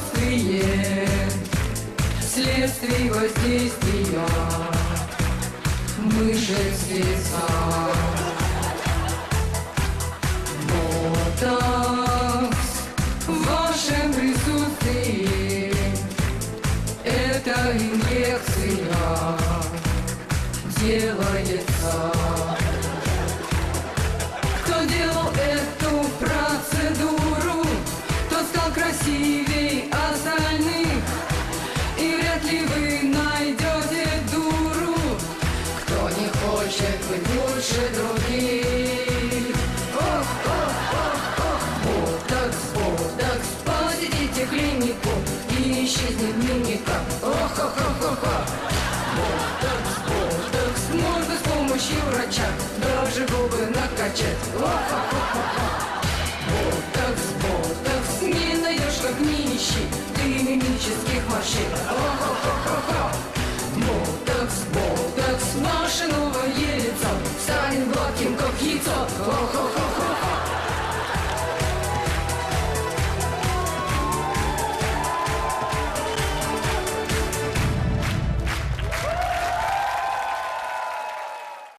присутствие Следствие воздействия Мышек свеса Ботокс в вашем присутствии Это инъекция. Делается лучше других. Ох, ох, ох, ох, ботокс, ботокс, посетите клинику и исчезнет мимика. Ох, ох, ох, ох, ох. Ботокс, ботокс, можно с помощью врача даже губы накачать. Ох-ох-ох-ох. Ботокс, ботокс, не найдешь как нищий, ты мимических морщин. Ох,